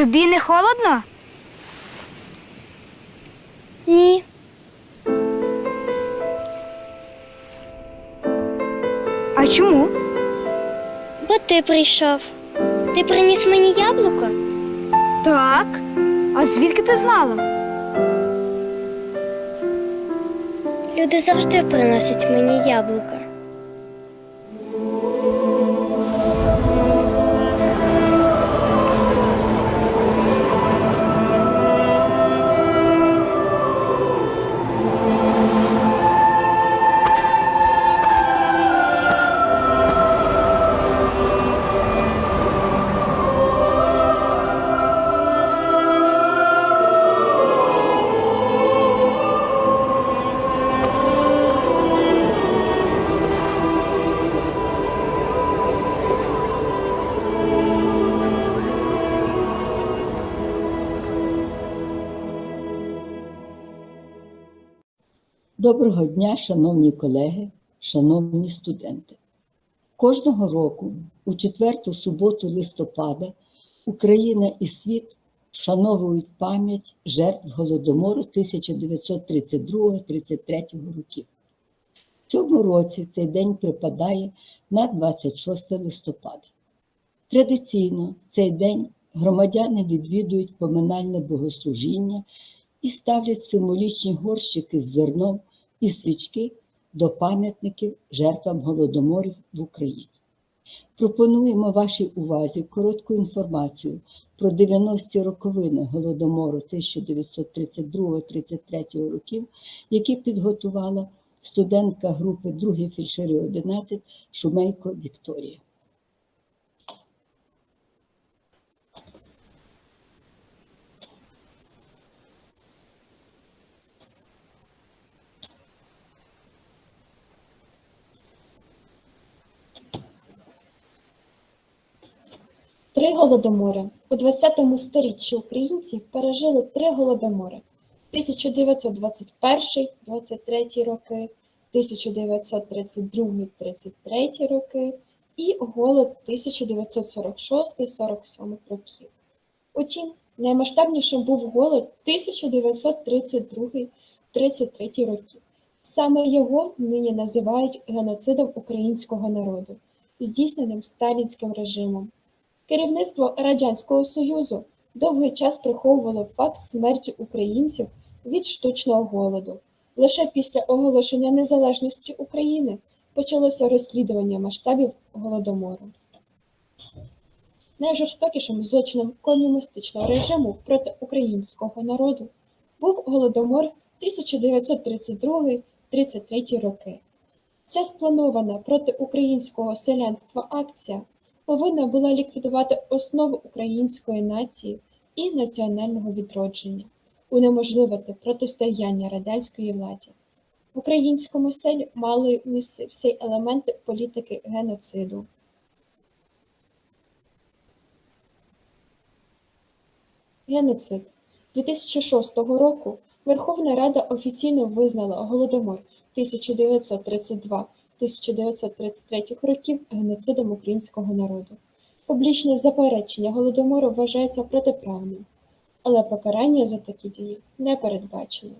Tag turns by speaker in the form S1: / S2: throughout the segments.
S1: Тобі не холодно?
S2: Ні.
S1: А чому?
S2: Бо ти прийшов. Ти приніс мені яблуко?
S1: Так. А звідки ти знала?
S2: Люди завжди приносять мені яблука.
S3: Доброго дня, шановні колеги, шановні студенти. Кожного року, у четверту суботу листопада, Україна і світ вшановують пам'ять жертв Голодомору 1932-33 років. В цьому році цей день припадає на 26 листопада. Традиційно в цей день громадяни відвідують поминальне богослужіння і ставлять символічні горщики з зерном і свічки до пам'ятників жертвам голодоморів в Україні. Пропонуємо вашій увазі коротку інформацію про 90-ті роковини голодомору 1932-33 років, які підготувала студентка групи 2 фільшери 11 Шумейко Вікторія.
S4: Три голодомори. У 20 сторіччі українці пережили три голодомори. 1921-23 роки, 1932-33 роки і голод 1946-47 років. Утім, наймасштабнішим був голод 1932-33 років. Саме його нині називають геноцидом українського народу, здійсненим сталінським режимом. Керівництво Радянського Союзу довгий час приховувало факт смерті українців від штучного голоду. Лише після оголошення незалежності України почалося розслідування масштабів голодомору. Найжорстокішим злочином комуністичного режиму проти українського народу був голодомор 1932-33 роки. Ця спланована проти українського селянства акція повинна була ліквідувати основу української нації і національного відродження, унеможливити протистояння радянської владі. В українському селі мали місце всі елементи політики геноциду. Геноцид 2006 року Верховна Рада офіційно визнала Голодомор 1932-1933 років геноцидом українського народу. Публічне заперечення Голодомору вважається протиправним, але покарання за такі дії не передбачено.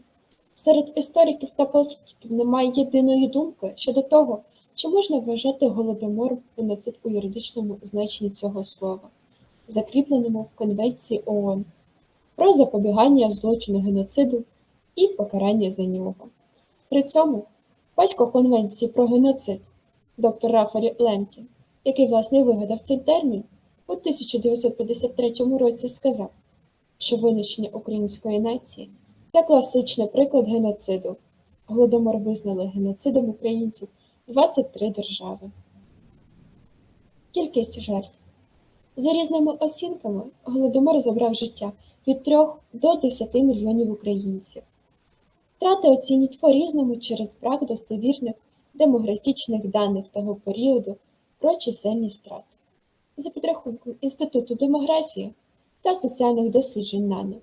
S4: Серед істориків та політиків немає єдиної думки щодо того, чи можна вважати Голодомор геноцид у юридичному значенні цього слова, закріпленому в Конвенції ООН про запобігання злочину геноциду і покарання за нього. При цьому батько Конвенції про геноцид доктор Рафаель Лемкін, який власне вигадав цей термін, у 1953 році сказав, що винищення української нації це класичний приклад геноциду. Голодомор визнали геноцидом українців 23 держави. Кількість жертв. За різними оцінками, голодомор забрав життя від 3 до 10 мільйонів українців. Втрати оцінюють по-різному через брак достовірних демографічних даних того періоду про чисельність втрат. За підрахунком Інституту демографії та соціальних досліджень НАНО,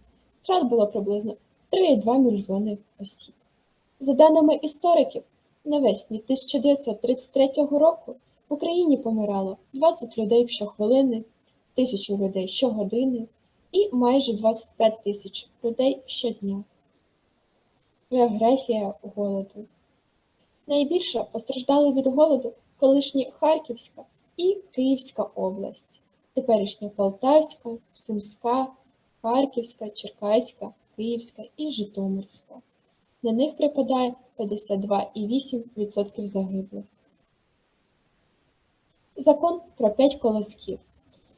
S4: втрат було приблизно 3,2 мільйони осіб. За даними істориків, навесні 1933 року в Україні помирало 20 людей щохвилини, тисячу людей щогодини і майже 25 тисяч людей щодня. Географія голоду. Найбільше постраждали від голоду колишні Харківська і Київська область, теперішня Полтавська, Сумська, Харківська, Черкаська, Київська і Житомирська. На них припадає 52,8% загиблих. Закон про п'ять колосків.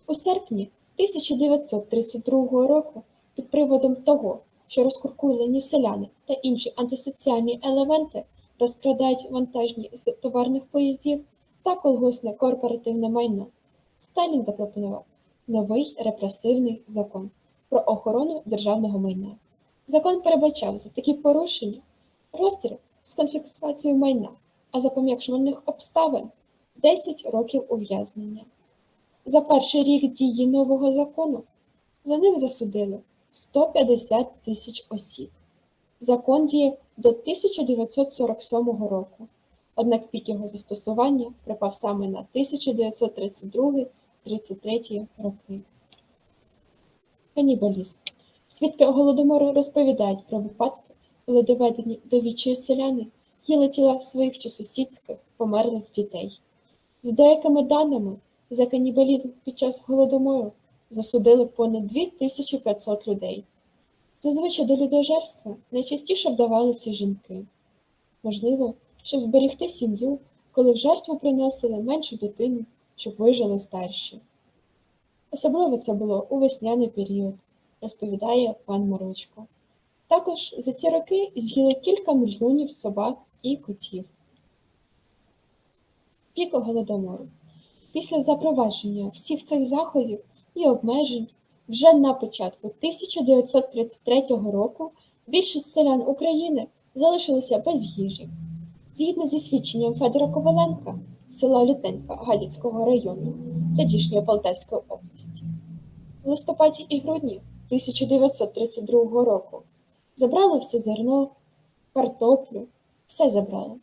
S4: У серпні 1932 року під приводом того, що розкуркулені селяни та інші антисоціальні елементи розкрадають вантажні з товарних поїздів та колгосне корпоративне майно, Сталін запропонував новий репресивний закон про охорону державного майна. Закон передбачав за такі порушення розстріл з конфіскацією майна, а за пом'якшувальних обставин 10 років ув'язнення. За перший рік дії нового закону за них засудили 150 тисяч осіб. Закон діє до 1947 року, однак пік його застосування припав саме на 1932-33 роки. Канібалізм. Свідки Голодомору розповідають про випадки, коли доведені до відчаю селяни їли тіла своїх чи сусідських померлих дітей. За деякими даними, за канібалізм під час голодомору засудили понад 2500 людей. Зазвичай до людожерства найчастіше вдавалися жінки. Можливо, щоб зберегти сім'ю, коли в жертву приносили меншу дитину, щоб вижили старші. Особливо це було у весняний період, розповідає пан Морочко. Також за ці роки з'їли кілька мільйонів собак і котів. Пік голодомору. Після запровадження всіх цих заходів і обмежень вже на початку 1933 року більшість селян України залишилися без їжі. Згідно зі свідченням Федора Коваленка, села Лютенка Галіцького району, тодішньої Полтавської області. В листопаді і грудні 1932 року забрали все зерно, картоплю, все забрали,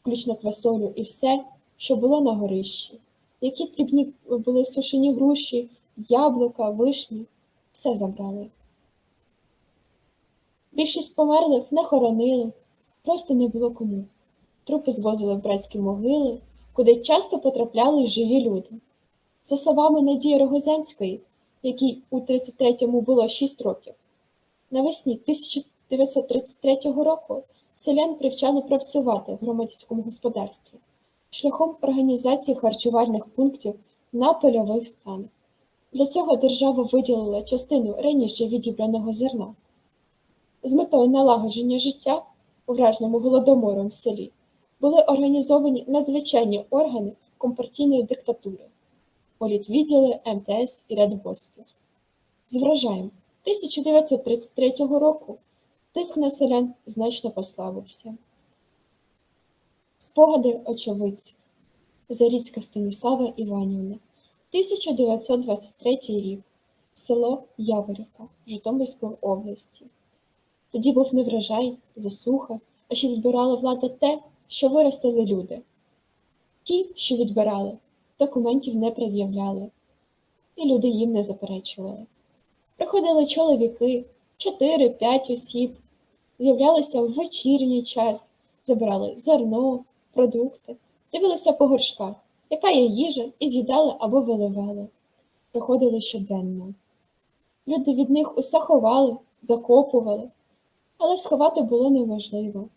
S4: включно квасолю і все, що було на горищі, які дрібні були сушені груші, яблука, вишні, все забрали. Більшість померлих не хоронили, просто не було кому. Трупи звозили в братські могили, куди часто потрапляли живі люди. За словами Надії Рогозянської, якій у 33-му було 6 років, навесні 1933 року селян привчали працювати в громадському господарстві шляхом організації харчувальних пунктів на польових станах. Для цього держава виділила частину раніше відібраного зерна. З метою налагодження життя у враженому голодомором в селі були організовані надзвичайні органи компартійної диктатури, політвідділи МТС і Радгоспів. З врожаєм 1933 року тиск на селян значно послабився. Спогади очевидців Заріцька Станіслава Іванівна 1923 рік село Яворівка Житомирської області. Тоді був не врожай, засуха, а ще відбирала влада те, що виростили люди. Ті, що відбирали, документів не пред'являли, і люди їм не заперечували. Приходили чоловіки, 4-5 осіб, з'являлися в вечірній час, забирали зерно, продукти, дивилися по горшках, яка є їжа, і з'їдали або виливали. Приходили щоденно. Люди від них усе ховали, закопували, але сховати було неможливо.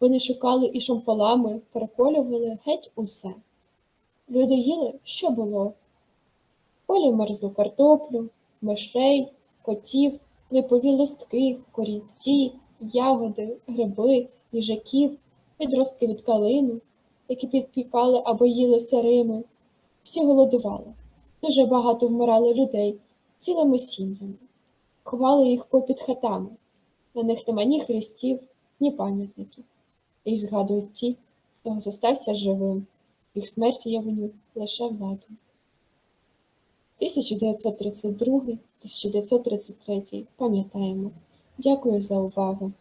S4: Вони шукали і шомполами, переколювали геть усе. Люди їли, що було. Полі мерзлу картоплю, мишей, котів, липові листки, корінці, ягоди, гриби, їжаків, підростки від калину, які підпікали або їли сирими. Всі голодували. Дуже багато вмирало людей цілими сім'ями. Ховали їх попід хатами. На них нема ні хрестів, ні пам'ятників. Їх згадують ті, хто зостався живим. Їх смерті я лише владу. 1932-1933 пам'ятаємо. Дякую за увагу.